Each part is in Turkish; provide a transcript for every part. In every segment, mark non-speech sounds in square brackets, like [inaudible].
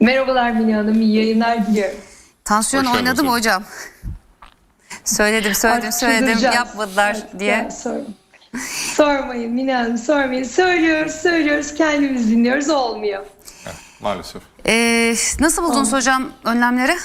Merhabalar Mine Hanım, iyi yayınlar diliyorum. Tansiyon Hoş oynadı mı hocam? Söyledim, söyledim, Artık söyledim. çıldıracağız. Yapmadılar Artık diye. ya, sorma. Sormayın Mine Hanım, sormayın. Söylüyoruz, söylüyoruz, kendimiz dinliyoruz, olmuyor. Heh, maalesef. Ee, nasıl buldunuz hocam önlemleri?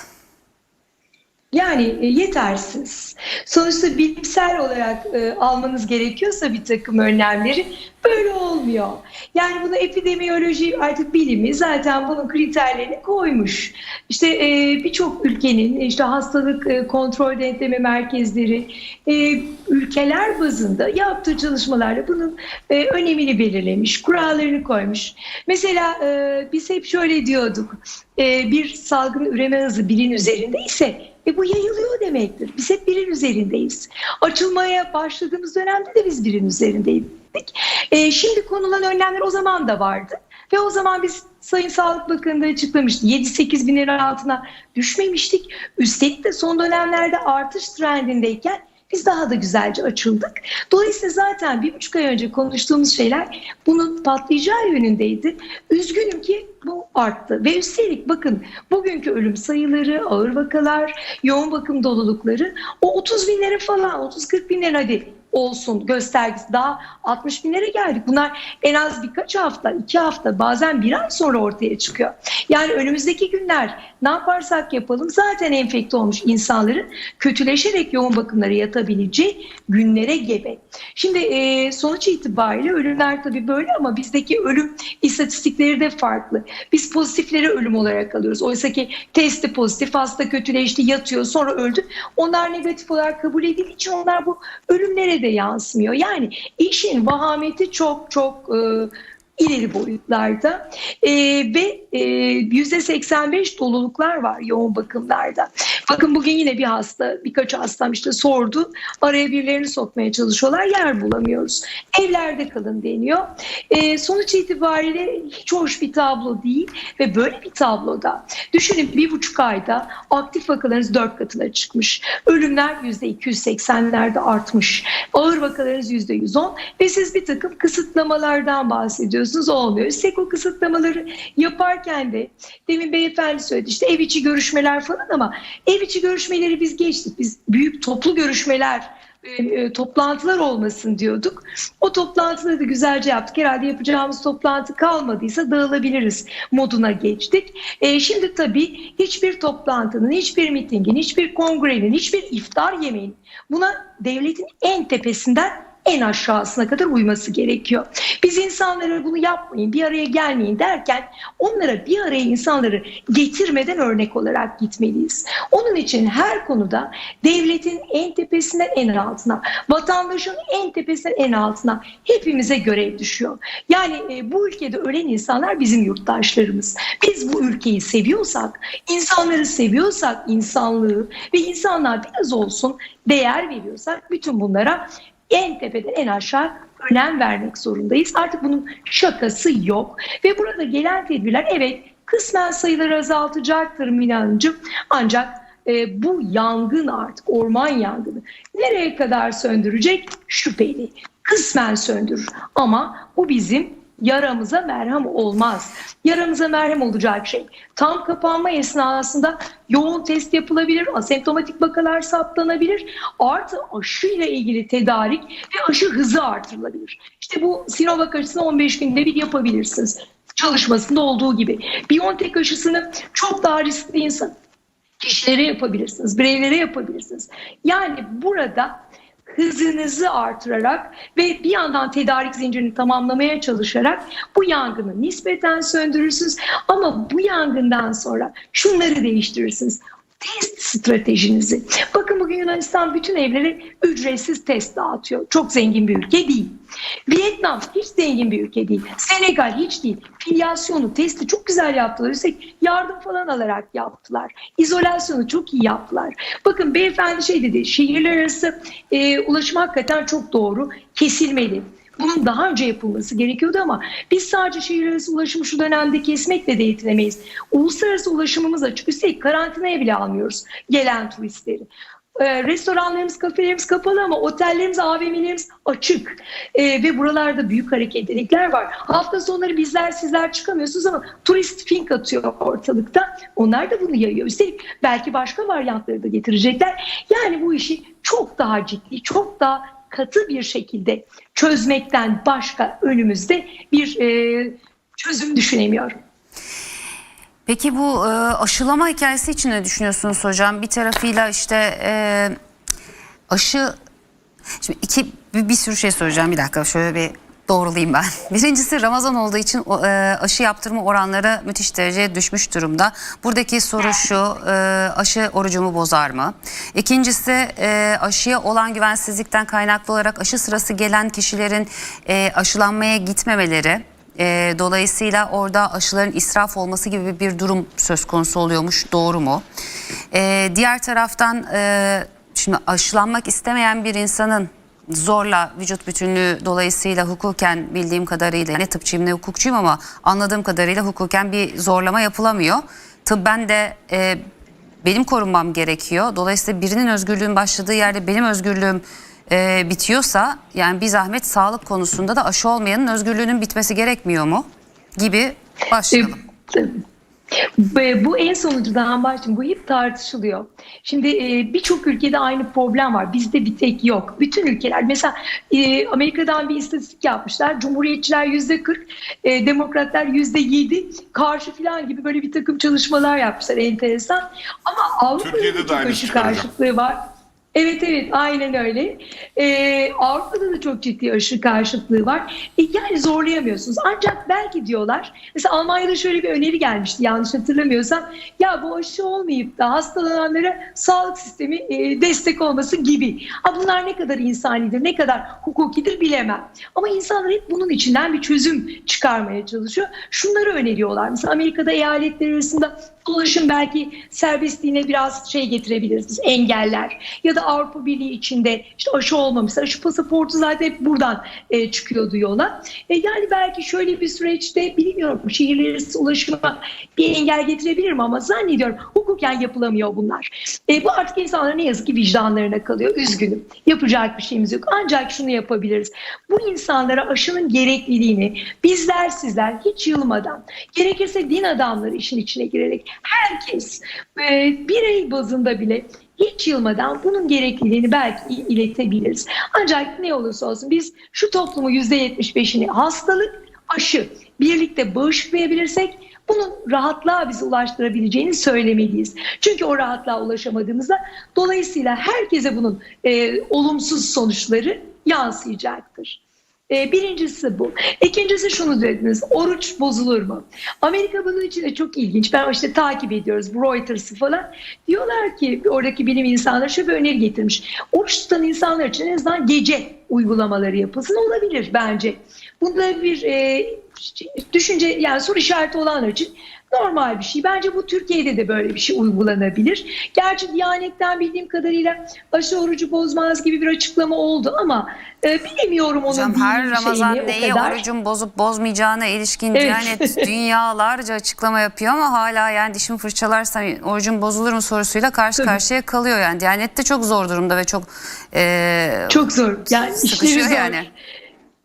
Yani e, yetersiz. Sonuçta bilimsel olarak e, almanız gerekiyorsa bir takım önlemleri böyle olmuyor. Yani bunu epidemiyoloji artık bilimi zaten bunun kriterlerini koymuş. İşte e, birçok ülkenin işte hastalık e, kontrol denetleme merkezleri e, ülkeler bazında yaptığı çalışmalarla bunun e, önemini belirlemiş, kurallarını koymuş. Mesela e, biz hep şöyle diyorduk. E, bir salgın üreme hızı birin üzerinde ise e bu yayılıyor demektir. Biz hep birin üzerindeyiz. Açılmaya başladığımız dönemde de biz birin üzerindeydik. E, şimdi konulan önlemler o zaman da vardı. Ve o zaman biz Sayın Sağlık Bakanı da açıklamıştı. 7-8 bin lira altına düşmemiştik. Üstelik de son dönemlerde artış trendindeyken biz daha da güzelce açıldık. Dolayısıyla zaten bir buçuk ay önce konuştuğumuz şeyler bunun patlayacağı yönündeydi. Üzgünüm ki bu arttı. Ve üstelik bakın bugünkü ölüm sayıları, ağır vakalar, yoğun bakım dolulukları o 30 binlere falan 30-40 binlere hadi olsun göstergesi daha 60 binlere geldik. Bunlar en az birkaç hafta, iki hafta bazen bir ay sonra ortaya çıkıyor. Yani önümüzdeki günler ne yaparsak yapalım zaten enfekte olmuş insanların kötüleşerek yoğun bakımlara yatabileceği günlere gebe. Şimdi e, sonuç itibariyle ölümler tabii böyle ama bizdeki ölüm istatistikleri de farklı. Biz pozitifleri ölüm olarak alıyoruz. Oysa ki testi pozitif, hasta kötüleşti, yatıyor, sonra öldü. Onlar negatif olarak kabul edildiği için onlar bu ölümlere de yansımıyor. Yani işin vahameti çok çok e, ileri boyutlarda e, ve e, %85 doluluklar var yoğun bakımlarda. Bakın bugün yine bir hasta, birkaç hastam işte sordu. Araya birilerini sokmaya çalışıyorlar, yer bulamıyoruz. Evlerde kalın deniyor. E, sonuç itibariyle hiç hoş bir tablo değil ve böyle bir tabloda düşünün bir buçuk ayda aktif vakalarınız dört katına çıkmış. Ölümler %280'lerde artmış. Ağır vakalarınız %110 ve siz bir takım kısıtlamalardan bahsediyorsunuz olmuyor. Üstelik o kısıtlamaları yaparken de demin beyefendi söyledi işte ev içi görüşmeler falan ama ev içi görüşmeleri biz geçtik. Biz büyük toplu görüşmeler e, e, toplantılar olmasın diyorduk. O toplantıları da güzelce yaptık. Herhalde yapacağımız toplantı kalmadıysa dağılabiliriz moduna geçtik. E, şimdi tabii hiçbir toplantının, hiçbir mitingin, hiçbir kongrenin, hiçbir iftar yemeğin buna devletin en tepesinden en aşağısına kadar uyması gerekiyor. Biz insanlara bunu yapmayın, bir araya gelmeyin derken onlara bir araya insanları getirmeden örnek olarak gitmeliyiz. Onun için her konuda devletin en tepesinden en altına, vatandaşın en tepesinden en altına hepimize görev düşüyor. Yani e, bu ülkede ölen insanlar bizim yurttaşlarımız. Biz bu ülkeyi seviyorsak, insanları seviyorsak, insanlığı ve insanlar biraz olsun değer veriyorsak bütün bunlara en tepeden en aşağı önem vermek zorundayız. Artık bunun şakası yok. Ve burada gelen tedbirler evet kısmen sayıları azaltacaktır Mine Hanımcığım. Ancak e, bu yangın artık orman yangını nereye kadar söndürecek şüpheli. Kısmen söndürür ama bu bizim yaramıza merhem olmaz. Yaramıza merhem olacak şey tam kapanma esnasında yoğun test yapılabilir, asemptomatik vakalar saptanabilir. Artı aşı ile ilgili tedarik ve aşı hızı artırılabilir. İşte bu Sinovac aşısını 15 günde bir yapabilirsiniz. Çalışmasında olduğu gibi. BioNTech aşısını çok daha riskli insan kişilere yapabilirsiniz, bireylere yapabilirsiniz. Yani burada hızınızı artırarak ve bir yandan tedarik zincirini tamamlamaya çalışarak bu yangını nispeten söndürürsünüz. Ama bu yangından sonra şunları değiştirirsiniz. Test stratejinizi. Bakın bugün Yunanistan bütün evlere ücretsiz test dağıtıyor. Çok zengin bir ülke değil. Vietnam hiç zengin bir ülke değil. Senegal hiç değil. Filyasyonu, testi çok güzel yaptılar. Üstelik yardım falan alarak yaptılar. İzolasyonu çok iyi yaptılar. Bakın beyefendi şey dedi, şehirler arası e, ulaşım hakikaten çok doğru. Kesilmeli. Bunun daha önce yapılması gerekiyordu ama biz sadece şehir arası ulaşımı şu dönemde kesmekle de yetinemeyiz. Uluslararası ulaşımımız açık. Üstelik karantinaya bile almıyoruz gelen turistleri. e, restoranlarımız, kafelerimiz kapalı ama otellerimiz, AVM'lerimiz açık. E, ve buralarda büyük hareketlilikler var. Hafta sonları bizler sizler çıkamıyorsunuz ama turist fink atıyor ortalıkta. Onlar da bunu yayıyor. Üstelik belki başka varyantları da getirecekler. Yani bu işi çok daha ciddi, çok daha katı bir şekilde çözmekten başka önümüzde bir e, çözüm düşünemiyorum. Peki bu e, aşılama hikayesi için ne düşünüyorsunuz hocam? Bir tarafıyla işte e, aşı şimdi iki bir, bir sürü şey soracağım bir dakika şöyle bir doğrulayayım ben. [laughs] Birincisi Ramazan olduğu için e, aşı yaptırma oranları müthiş dereceye düşmüş durumda. Buradaki soru şu e, aşı orucumu bozar mı? İkincisi e, aşıya olan güvensizlikten kaynaklı olarak aşı sırası gelen kişilerin aşılanmaya gitmemeleri. E, dolayısıyla orada aşıların israf olması gibi bir durum söz konusu oluyormuş. Doğru mu? E, diğer taraftan e, şimdi aşılanmak istemeyen bir insanın zorla vücut bütünlüğü dolayısıyla hukuken bildiğim kadarıyla ne tıpçıyım ne hukukçuyum ama anladığım kadarıyla hukuken bir zorlama yapılamıyor. Tıbben de e, benim korunmam gerekiyor. Dolayısıyla birinin özgürlüğün başladığı yerde benim özgürlüğüm e, bitiyorsa yani bir zahmet sağlık konusunda da aşı olmayanın özgürlüğünün bitmesi gerekmiyor mu? Gibi başlayalım. Bu en sonuncudan başlayayım. Bu hep tartışılıyor. Şimdi e, birçok ülkede aynı problem var. Bizde bir tek yok. Bütün ülkeler mesela e, Amerika'dan bir istatistik yapmışlar. Cumhuriyetçiler yüzde 40, e, demokratlar yüzde 7 karşı falan gibi böyle bir takım çalışmalar yapmışlar enteresan. Ama Avrupa'da çok aynı aşı karşıtlığı var. Evet evet aynen öyle. Ee, Avrupa'da da çok ciddi aşı karşıtlığı var. E, yani zorlayamıyorsunuz. Ancak belki diyorlar. Mesela Almanya'da şöyle bir öneri gelmişti yanlış hatırlamıyorsam. Ya bu aşı olmayıp da hastalananlara sağlık sistemi e, destek olması gibi. Ha, bunlar ne kadar insanidir, ne kadar hukukidir bilemem. Ama insanlar hep bunun içinden bir çözüm çıkarmaya çalışıyor. Şunları öneriyorlar. Mesela Amerika'da eyaletler arasında dolaşım belki serbestliğine biraz şey getirebiliriz, engeller. Ya da Avrupa Birliği içinde işte aşı olmamışsa, aşı pasaportu zaten hep buradan e, çıkıyordu yola. E, yani belki şöyle bir süreçte bilmiyorum şehirler arası ulaşıma bir engel getirebilirim ama zannediyorum hukuken yapılamıyor bunlar. E, bu artık insanların ne yazık ki vicdanlarına kalıyor. Üzgünüm. Yapacak bir şeyimiz yok. Ancak şunu yapabiliriz. Bu insanlara aşının gerekliliğini bizler sizler hiç yılmadan gerekirse din adamları işin içine girerek herkes e, birey bazında bile hiç yılmadan bunun gerekliliğini belki iletebiliriz. Ancak ne olursa olsun biz şu toplumu %75'ini hastalık, aşı birlikte bağışlayabilirsek bunun rahatlığa bizi ulaştırabileceğini söylemeliyiz. Çünkü o rahatlığa ulaşamadığımızda dolayısıyla herkese bunun e, olumsuz sonuçları yansıyacaktır. E, Birincisi bu. İkincisi şunu dediniz. Oruç bozulur mu? Amerika bunun için de çok ilginç. Ben işte takip ediyoruz. Reuters'ı falan. Diyorlar ki oradaki bilim insanları şöyle bir öneri getirmiş. Oruç tutan insanlar için en azından gece uygulamaları yapılsın olabilir bence. Bunda bir e, düşünce yani soru işareti olanlar için normal bir şey. Bence bu Türkiye'de de böyle bir şey uygulanabilir. Gerçi Diyanet'ten bildiğim kadarıyla aşı orucu bozmaz gibi bir açıklama oldu ama e, bilemiyorum onun Hocam her Ramazan şeyini neyi kadar. orucun bozup bozmayacağına ilişkin Evet. Diyanet [laughs] dünyalarca açıklama yapıyor ama hala yani dişimi fırçalarsam orucun bozulur mu sorusuyla karşı Tabii. karşıya kalıyor yani. Diyanet de çok zor durumda ve çok e, Çok zor. Yani sıkışıyor zor. yani.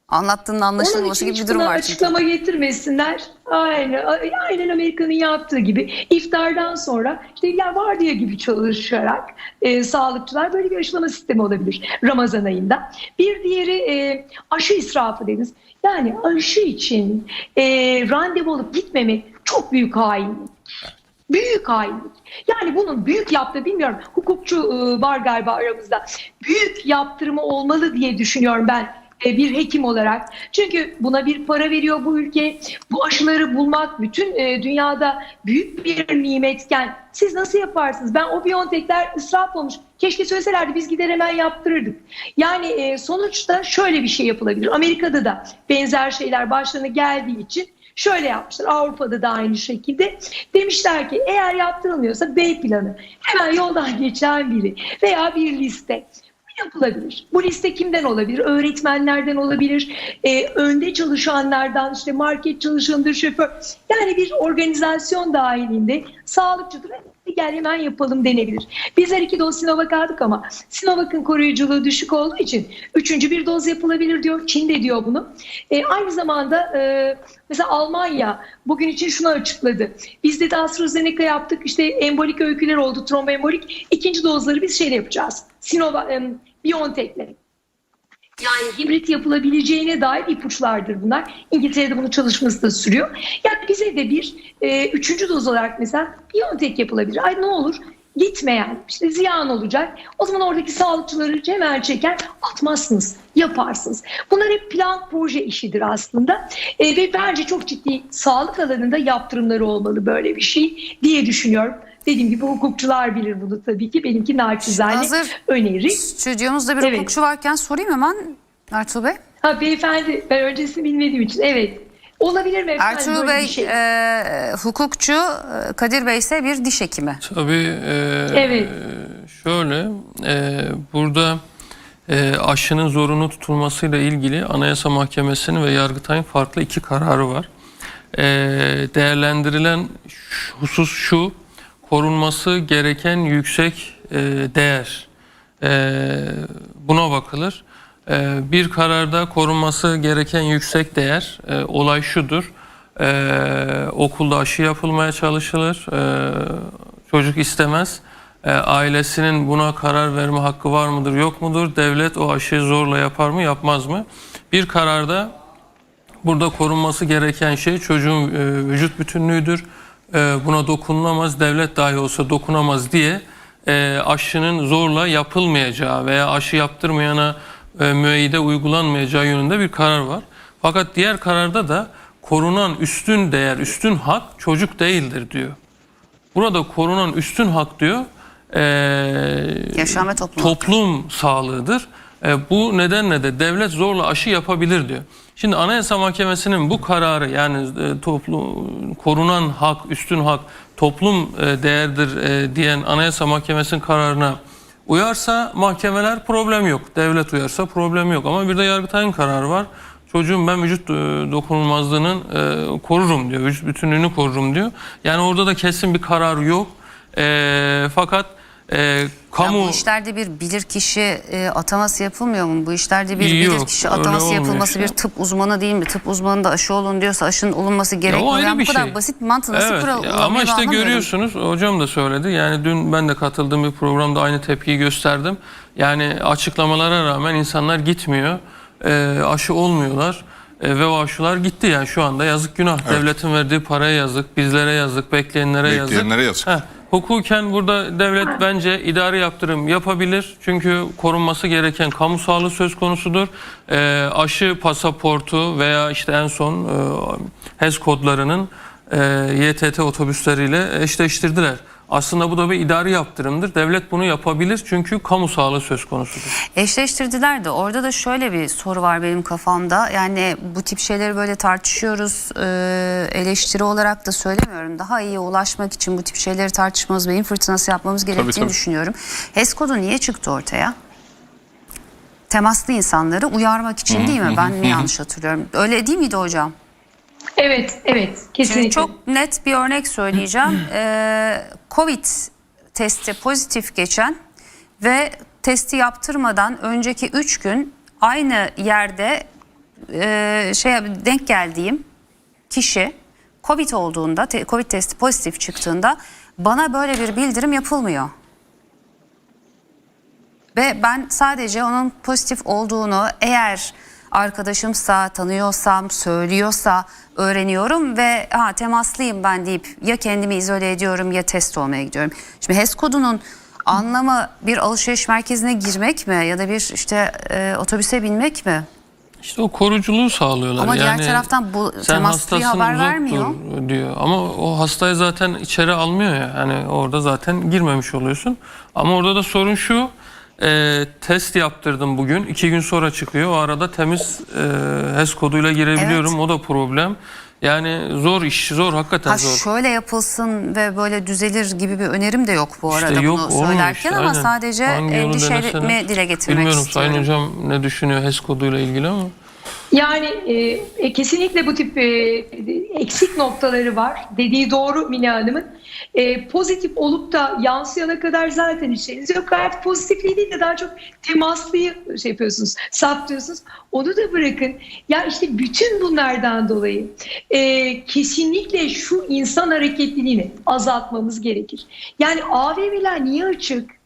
Anlattığının anlaşılması gibi bir durum var çünkü. açıklama getirmesinler. Aynen, aynen Amerika'nın yaptığı gibi iftardan sonra işte ya vardiya gibi çalışarak e, sağlıkçılar böyle bir aşılama sistemi olabilir Ramazan ayında. Bir diğeri e, aşı israfı dediniz. Yani aşı için e, randevu alıp gitmemek çok büyük hainlik. Büyük hainlik. Yani bunun büyük yaptığı bilmiyorum. Hukukçu e, var galiba aramızda. Büyük yaptırımı olmalı diye düşünüyorum ben bir hekim olarak. Çünkü buna bir para veriyor bu ülke. Bu aşıları bulmak bütün e, dünyada büyük bir nimetken siz nasıl yaparsınız? Ben o Biontech'ler israf olmuş. Keşke söyleselerdi biz gider hemen yaptırırdık. Yani e, sonuçta şöyle bir şey yapılabilir. Amerika'da da benzer şeyler başlarına geldiği için Şöyle yapmışlar Avrupa'da da aynı şekilde. Demişler ki eğer yaptırılmıyorsa B planı hemen yoldan [laughs] geçen biri veya bir liste yapılabilir. Bu liste kimden olabilir? Öğretmenlerden olabilir. e, önde çalışanlardan işte market çalışanıdır, şoför. Yani bir organizasyon dahilinde sağlıkçıdır. gel hemen yapalım denebilir. Bizler iki doz Sinovac aldık ama Sinovac'ın koruyuculuğu düşük olduğu için üçüncü bir doz yapılabilir diyor. Çin de diyor bunu. E, aynı zamanda e, mesela Almanya bugün için şunu açıkladı. Biz de AstraZeneca yaptık. İşte embolik öyküler oldu. Tromboembolik. İkinci dozları biz şeyle yapacağız. Sinovac, e, BioNTech'le. Yani hibrit yapılabileceğine dair ipuçlardır bunlar. İngiltere'de bunun çalışması da sürüyor. Yani bize de bir e, üçüncü doz olarak mesela BioNTech yapılabilir. Ay ne olur gitmeyen, işte ziyan olacak. O zaman oradaki sağlıkçıları hemen çeker, atmazsınız, yaparsınız. Bunlar hep plan proje işidir aslında. E, ve bence çok ciddi sağlık alanında yaptırımları olmalı böyle bir şey diye düşünüyorum. Dediğim gibi hukukçular bilir bunu tabii ki. Benimki naçizane Hazır öneri. Stüdyomuzda bir Evet. hukukçu varken sorayım hemen Ertuğrul Bey. Ha beyefendi ben öncesini bilmediğim için evet. Olabilir mi efendim Ertuğrul böyle Bey bir şey? e, hukukçu, e, Kadir Bey ise bir diş hekimi. Tabii e, Evet. şöyle e, burada e, aşının zorunlu tutulmasıyla ilgili Anayasa Mahkemesi'nin ve Yargıtay'ın farklı iki kararı var. E, değerlendirilen şu- husus şu, korunması gereken yüksek e, değer. E, buna bakılır. E, bir kararda korunması gereken yüksek değer e, olay şudur. E, okulda aşı yapılmaya çalışılır. E, çocuk istemez. Ailesinin buna karar verme hakkı var mıdır yok mudur? Devlet o aşıyı zorla yapar mı yapmaz mı? Bir kararda Burada korunması gereken şey çocuğun e, vücut bütünlüğüdür. Buna dokunulamaz, devlet dahi olsa dokunamaz diye e, aşının zorla yapılmayacağı veya aşı yaptırmayana e, müeyyide uygulanmayacağı yönünde bir karar var. Fakat diğer kararda da korunan üstün değer, üstün hak çocuk değildir diyor. Burada korunan üstün hak diyor e, Yaşam ve toplum. toplum sağlığıdır. E, bu nedenle de devlet zorla aşı yapabilir diyor. Şimdi Anayasa Mahkemesi'nin bu kararı yani e, toplum korunan hak, üstün hak toplum e, değerdir e, diyen Anayasa Mahkemesi'nin kararına uyarsa mahkemeler problem yok. Devlet uyarsa problem yok. Ama bir de Yargıtay'ın kararı var. Çocuğun ben vücut e, dokunulmazlığının e, korurum diyor. Vücut bütünlüğünü korurum diyor. Yani orada da kesin bir karar yok. E, fakat e, Ya kamu bu işlerde bir bilirkişi e, ataması yapılmıyor mu? Bu işlerde bir Yok, bilirkişi ataması yapılması işte. bir tıp uzmanı değil mi? Tıp uzmanı da aşı olun diyorsa aşının olunması gerekmiyor. ayrı Yani bir bu kadar şey. basit bir mantığı nasıl Evet, kural ya ama işte görüyorsunuz hocam da söyledi. Yani dün ben de katıldığım bir programda aynı tepkiyi gösterdim. Yani açıklamalara rağmen insanlar gitmiyor. e, aşı olmuyorlar. E, ve o aşılar gitti yani şu anda yazık günah. Devletin verdiği paraya yazık, bizlere yazık, bekleyenlere, yazık. Bekleyenlere yazık. Heh, hukuken burada devlet bence idari yaptırım yapabilir. Çünkü korunması gereken kamu sağlığı söz konusudur. Ee, aşı pasaportu veya işte en son e, HES kodlarının e, YTT otobüsleriyle eşleştirdiler. Aslında bu da bir idari yaptırımdır. Devlet bunu yapabilir çünkü kamu sağlığı söz konusudur. Eşleştirdiler de orada da şöyle bir soru var benim kafamda. Yani bu tip şeyleri böyle tartışıyoruz. e, eleştiri olarak da söylemiyorum. Daha iyi ulaşmak için bu tip şeyleri tartışmamız, beyin fırtınası yapmamız gerektiğini tabii. düşünüyorum. HES kodu niye çıktı ortaya? Temaslı insanları uyarmak için değil mi? Ben mi yanlış hatırlıyorum? Öyle değil miydi hocam? Evet, evet kesinlikle. Şimdi çok net bir örnek söyleyeceğim. [clears throat] Ee, Covid testi pozitif geçen ve testi yaptırmadan önceki 3 gün aynı yerde e, şey denk geldiğim kişi Covid olduğunda, te- Covid testi pozitif çıktığında bana böyle bir bildirim yapılmıyor. Ve ben sadece onun pozitif olduğunu eğer arkadaşımsa, tanıyorsam, söylüyorsa öğreniyorum ve ha temaslıyım ben deyip ya kendimi izole ediyorum ya test olmaya gidiyorum. Şimdi HES kodunun anlamı bir alışveriş merkezine girmek mi ya da bir işte e, otobüse binmek mi? İşte o koruculuğu sağlıyorlar. Ama diğer yani taraftan bu hastasın, haber vermiyor. diyor. Ama o hastayı zaten içeri almıyor ya. Hani orada zaten girmemiş oluyorsun. Ama orada da sorun şu. E, test yaptırdım bugün. iki gün sonra çıkıyor. O arada temiz e, HES koduyla girebiliyorum. Evet. O da problem. Yani zor iş, zor hakikaten Ha zor. şöyle yapılsın ve böyle düzelir gibi bir önerim de yok bu İşte arada yok, bunu söylerken işte, ama aynen. sadece endişemi dile getirmek Bilmiyorum istiyorum. Sayın Hocam ne düşünüyor HES koduyla ilgili ama. Yani e, e, kesinlikle bu tip e, eksik noktaları var. Dediği doğru Mine Hanım'ın. E, pozitif olup da yansıyana kadar zaten işleriniz yok. Gayet pozitifliği değil de daha çok temaslıyı şey yapıyorsunuz, saptıyorsunuz. Onu da bırakın. Ya işte bütün bunlardan dolayı e, kesinlikle şu insan hareketliliğini azaltmamız gerekir. Yani AVM'ler niye açık?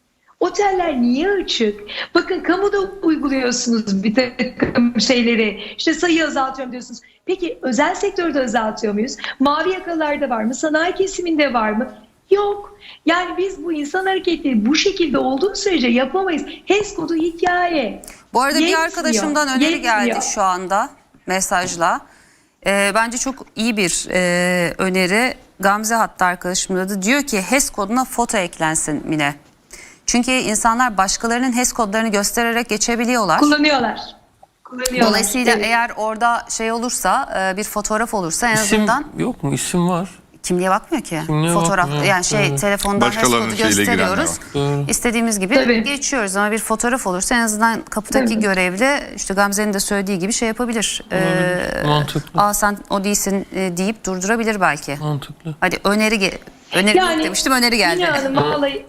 Oteller niye açık? Bakın kamuda uyguluyorsunuz bir takım şeyleri. İşte sayı azaltıyorum diyorsunuz. Peki özel sektörde azaltıyor muyuz? Mavi yakalarda var mı? Sanayi kesiminde var mı? Yok. Yani biz bu insan hareketleri bu şekilde olduğu sürece yapamayız. HES kodu hikaye. Bu arada Yetmiyor, bir arkadaşımdan öneri geldi yetmiyor. şu anda mesajla. Ee, bence çok iyi bir e, öneri. Gamze hatta arkadaşım da diyor ki HES koduna foto eklensin Mine. Çünkü insanlar başkalarının HES kodlarını göstererek geçebiliyorlar. Kullanıyorlar. Kullanıyorlar. Dolayısıyla Evet. eğer orada şey olursa e, bir fotoğraf olursa en İsim azından yok mu? İsim var. kimliğe bakmıyor ki. Kimliğe Fotoğraf bakmıyor, yani şey evet. telefondan HES gösteriyoruz. İstediğimiz gibi Tabii. geçiyoruz ama bir fotoğraf olursa en azından kapıdaki Tabii. görevli işte Gamze'nin de söylediği gibi şey yapabilir. Ee, Mantıklı. Aa sen o değilsin e, deyip durdurabilir belki. Mantıklı. Hadi öneri öneri yok demiştim öneri geldi. Mine Hanım vallahi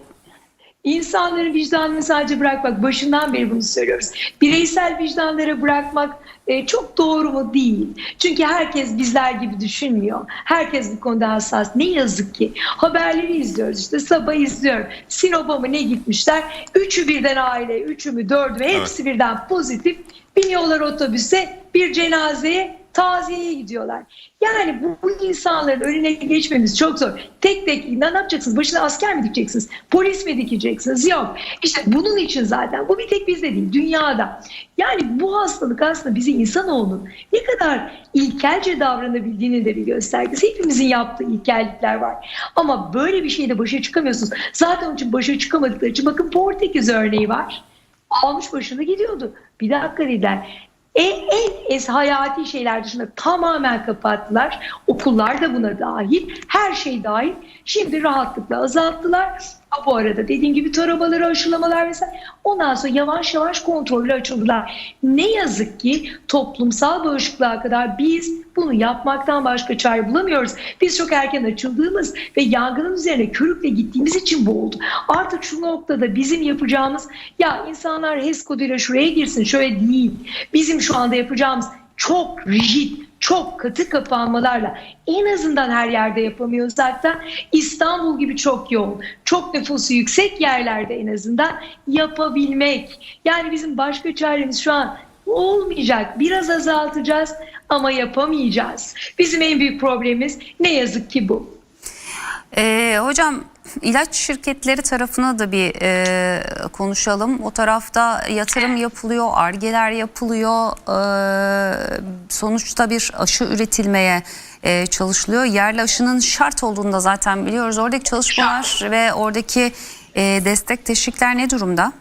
insanların vicdanını sadece bırakmak başından beri bunu söylüyoruz. Bireysel vicdanlara bırakmak e, çok doğru mu değil. Çünkü herkes bizler gibi düşünmüyor. Herkes bu konuda hassas. Ne yazık ki haberleri izliyoruz işte sabah izliyorum. Sinop'a mı ne gitmişler? Üçü birden aile, üçü mü dördü mü hepsi birden pozitif. Biniyorlar otobüse bir cenazeye taziyeye gidiyorlar. Yani bu, bu insanların önüne geçmemiz çok zor. Tek tek ne yapacaksınız? Başına asker mi dikeceksiniz? Polis mi dikeceksiniz? Yok. İşte bunun için zaten bu bir tek bizde değil dünyada. Yani bu hastalık aslında bizi insanoğlunun ne kadar ilkelce davranabildiğini de bir göstergesi. Hepimizin yaptığı ilkellikler var. Ama böyle bir şeyle başa çıkamıyorsunuz. Zaten onun için başa çıkamadıkları için bakın Portekiz örneği var. Almış başını gidiyordu. Bir dakika dediler. En, en es hayati şeyler dışında tamamen kapattılar. Okullar da buna dahil. Her şey dahil. Şimdi rahatlıkla azalttılar. Ha, Bu arada dediğim gibi tarabaları, aşılamalar vesaire. Ondan sonra yavaş yavaş kontrollü açıldılar. Ne yazık ki toplumsal bağışıklığa kadar biz bunu yapmaktan başka çare bulamıyoruz. Biz çok erken açıldığımız ve yangının üzerine körükle gittiğimiz için bu oldu. Artık şu noktada bizim yapacağımız ya insanlar HES koduyla şuraya girsin şöyle değil. Bizim şu anda yapacağımız çok rigid, çok katı kapanmalarla en azından her yerde yapamıyorsak da İstanbul gibi çok yoğun, çok nüfusu yüksek yerlerde en azından yapabilmek. Yani bizim başka çaremiz şu an olmayacak. Biraz azaltacağız ama yapamayacağız. Bizim en büyük problemimiz ne yazık ki bu. Ee, hocam ilaç şirketleri tarafına da bir e, konuşalım. O tarafta yatırım yapılıyor, argeler yapılıyor. Ee, sonuçta bir aşı üretilmeye e, çalışılıyor. Yerli aşının şart olduğunu da zaten biliyoruz. Oradaki çalışmalar ve oradaki e, destek teşvikler ne durumda?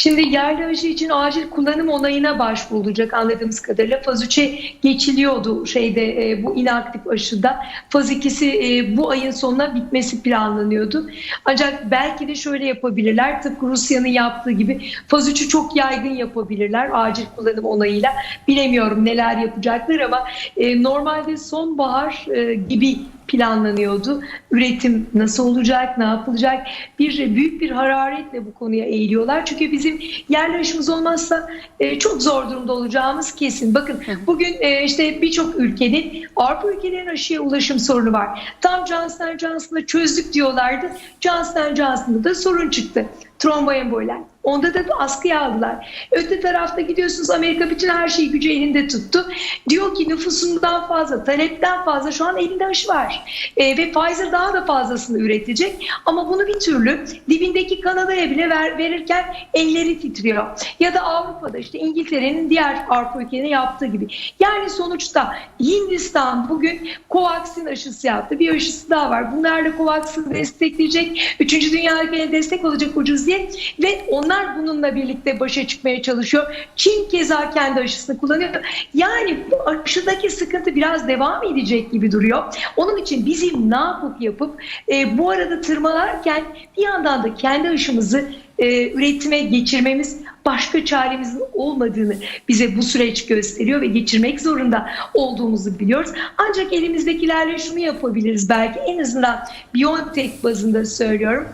Şimdi yerli aşı için acil kullanım onayına başvurulacak anladığımız kadarıyla. Faz 3'e geçiliyordu şeyde e, bu inaktif aşıda. Faz 2'si e, bu ayın sonuna bitmesi planlanıyordu. Ancak belki de şöyle yapabilirler. Tıpkı Rusya'nın yaptığı gibi faz 3'ü çok yaygın yapabilirler acil kullanım onayıyla. Bilemiyorum neler yapacaklar ama e, normalde sonbahar e, gibi planlanıyordu. Üretim nasıl olacak, ne yapılacak? Bir büyük bir hararetle bu konuya eğiliyorlar. Çünkü bizim yerli aşımız olmazsa e, çok zor durumda olacağımız kesin. Bakın bugün e, işte birçok ülkenin Avrupa ülkelerinin aşıya ulaşım sorunu var. Tam Johnson Johnson'da çözdük diyorlardı. Johnson Johnson'da da sorun çıktı. Tromboemboler. Onda da askıya aldılar. Öte tarafta gidiyorsunuz Amerika bütün her şeyi gücü elinde tuttu. Diyor ki nüfusundan fazla, talepten fazla şu an elinde aşı var. E, ve Pfizer daha da fazlasını üretecek. Ama bunu bir türlü dibindeki Kanada'ya bile ver, verirken elleri titriyor. Ya da Avrupa'da işte İngiltere'nin diğer Avrupa ülkelerine yaptığı gibi. Yani sonuçta Hindistan bugün Covax'in aşısı yaptı. Bir aşısı daha var. Bunlarla Covax'ı destekleyecek. Üçüncü Dünya ülkelerine destek olacak ucuz diye. Ve onlar bununla birlikte başa çıkmaya çalışıyor. Çin keza kendi aşısını kullanıyor. Yani bu aşıdaki sıkıntı biraz devam edecek gibi duruyor. Onun için bizim ne yapıp yapıp e, bu arada tırmalarken bir yandan da kendi aşımızı e, üretime geçirmemiz başka çaremizin olmadığını bize bu süreç gösteriyor ve geçirmek zorunda olduğumuzu biliyoruz. Ancak elimizdekilerle şunu yapabiliriz belki en azından BioNTech bazında söylüyorum.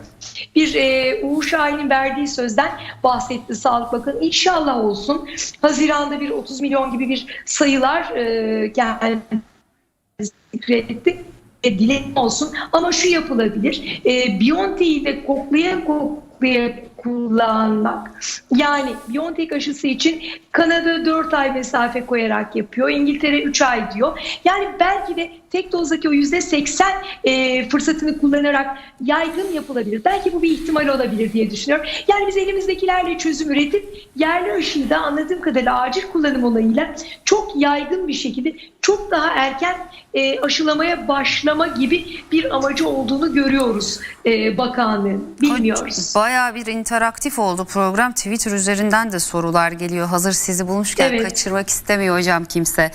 Bir e, Uğur Şahin'in verdiği sözden bahsetti Sağlık Bakanı. İnşallah olsun. Haziran'da bir 30 milyon gibi bir sayılar e, kendisi etti e, dileğim olsun ama şu yapılabilir. E, Biontech'i de koklaya koklaya kullanmak. Yani Biontech aşısı için Kanada 4 ay mesafe koyarak yapıyor. İngiltere 3 ay diyor. Yani belki de tek dozdaki o %80 e, fırsatını kullanarak yaygın yapılabilir. Belki bu bir ihtimal olabilir diye düşünüyorum. Yani biz elimizdekilerle çözüm üretip yerli aşıyı da anladığım kadarıyla acil kullanım onayıyla çok yaygın bir şekilde çok daha erken e, aşılamaya başlama gibi bir amacı olduğunu görüyoruz e, bakanlığın. Bilmiyoruz. Bayağı bir interaktif oldu program. Twitter üzerinden de sorular geliyor. Hazır sizi bulmuşken Evet. kaçırmak istemiyor hocam kimse.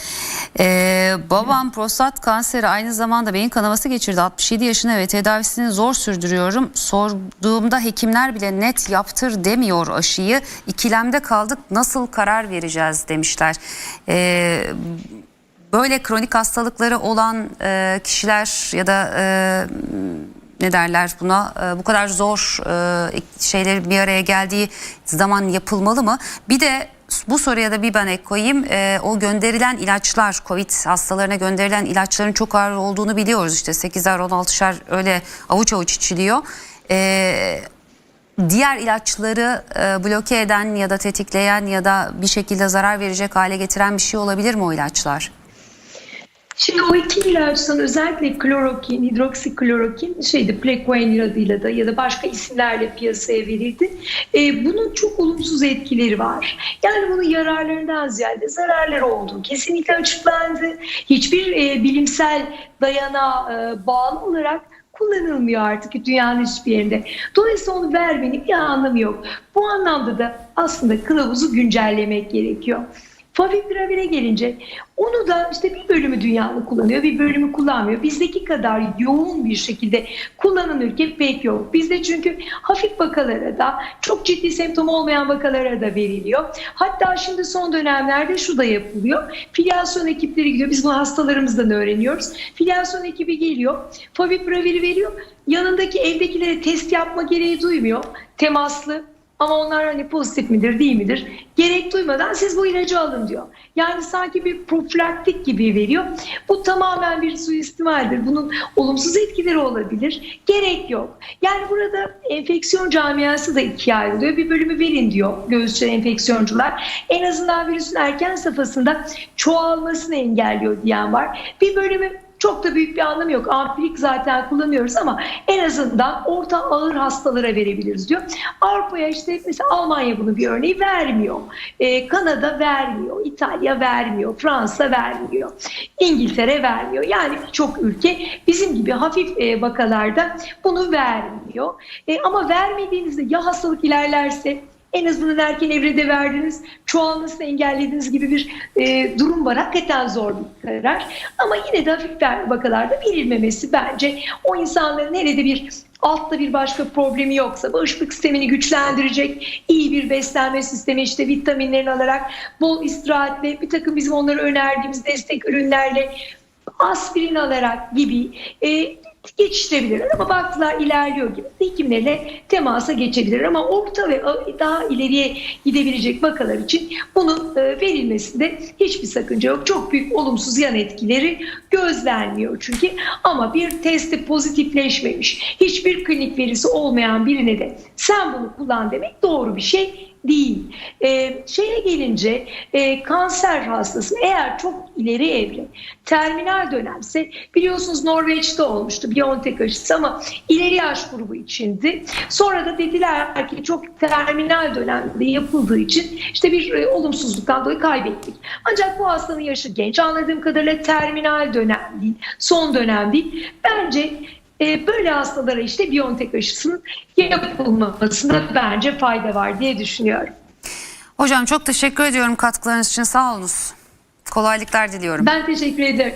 Ee, babam prostat kanseri aynı zamanda beyin kanaması geçirdi. 67 yaşında ve tedavisini zor sürdürüyorum. Sorduğumda hekimler bile net yaptır demiyor aşıyı. İkilemde kaldık. Nasıl karar vereceğiz demişler. Ee, böyle kronik hastalıkları olan e, kişiler ya da e, ne derler buna e, bu kadar zor e, şeyler bir araya geldiği zaman yapılmalı mı? Bir de bu soruya da bir ben ek koyayım. E, o gönderilen ilaçlar, Covid hastalarına gönderilen ilaçların çok ağır olduğunu biliyoruz. İşte 8'er 16'şer öyle avuç avuç içiliyor. E, diğer ilaçları e, bloke eden ya da tetikleyen ya da bir şekilde zarar verecek hale getiren bir şey olabilir mi o ilaçlar? Şimdi o iki ilaçtan özellikle klorokin, hidroksiklorokin şeydi Plequenil adıyla da ya da başka isimlerle piyasaya verildi. Ee, bunun çok olumsuz etkileri var. Yani bunun yararlarından ziyade zararları olduğu kesinlikle açıklandı. Hiçbir e, bilimsel dayanağa e, bağlı olarak kullanılmıyor artık dünyanın hiçbir yerinde. Dolayısıyla onu vermenin bir anlamı yok. Bu anlamda da aslında kılavuzu güncellemek gerekiyor. Favipiravire gelince onu da işte bir bölümü dünyanın kullanıyor, bir bölümü kullanmıyor. Bizdeki kadar yoğun bir şekilde kullanan ülke pek yok. Bizde çünkü hafif vakalara da çok ciddi semptom olmayan vakalara da veriliyor. Hatta şimdi son dönemlerde şu da yapılıyor. Filyasyon ekipleri gidiyor. Biz bunu hastalarımızdan öğreniyoruz. Filyasyon ekibi geliyor. Favipiraviri veriyor. Yanındaki evdekilere test yapma gereği duymuyor. Temaslı ama onlar hani pozitif midir değil midir gerek duymadan siz bu ilacı alın diyor. Yani sanki bir profilaktik gibi veriyor. Bu tamamen bir suistimaldir. Bunun olumsuz etkileri olabilir. Gerek yok. Yani burada enfeksiyon camiası da ikiye ayrılıyor. Bir bölümü verin diyor göğüsçü enfeksiyoncular. En azından virüsün erken safhasında çoğalmasını engelliyor diyen var. Bir bölümü çok da büyük bir anlamı yok. Ampirik zaten kullanıyoruz ama en azından orta ağır hastalara verebiliriz diyor. Avrupa'ya işte mesela Almanya bunu bir örneği vermiyor. Ee, Kanada vermiyor. İtalya vermiyor. Fransa vermiyor. İngiltere vermiyor. Yani birçok ülke bizim gibi hafif e, vakalarda bunu vermiyor. E, ama vermediğinizde ya hastalık ilerlerse en azından erken evrede verdiniz, çoğalmasını engellediğiniz gibi bir e, durum var. Hakikaten zor bir karar. Ama yine de hafif vakalarda verilmemesi bence o insanların nerede bir altta bir başka problemi yoksa bağışıklık sistemini güçlendirecek iyi bir beslenme sistemi işte vitaminlerini alarak bol istirahatle bir takım bizim onlara önerdiğimiz destek ürünlerle aspirin alarak gibi e, geçiştirebilirler ama baktılar ilerliyor gibi hekimlerle temasa geçebilir ama orta ve daha ileriye gidebilecek vakalar için bunun e, verilmesinde hiçbir sakınca yok. Çok büyük olumsuz yan etkileri gözlenmiyor çünkü ama bir testi pozitifleşmemiş hiçbir klinik verisi olmayan birine de sen bunu kullan demek doğru bir şey değil. Ee, şeye gelince e, kanser hastası eğer çok ileri evre terminal dönemse biliyorsunuz Norveç'te olmuştu Biontech aşısı ama ileri yaş grubu içindi. Sonra da dediler ki çok terminal dönemde yapıldığı için işte bir e, olumsuzluktan dolayı kaybettik. Ancak bu hastanın yaşı genç anladığım kadarıyla terminal dönem değil, son dönem değil. Bence e, böyle hastalara işte Biontech aşısının yapılmasında bence fayda var diye düşünüyorum. Hocam çok teşekkür ediyorum katkılarınız için sağ olunuz. Kolaylıklar diliyorum. Ben teşekkür ederim.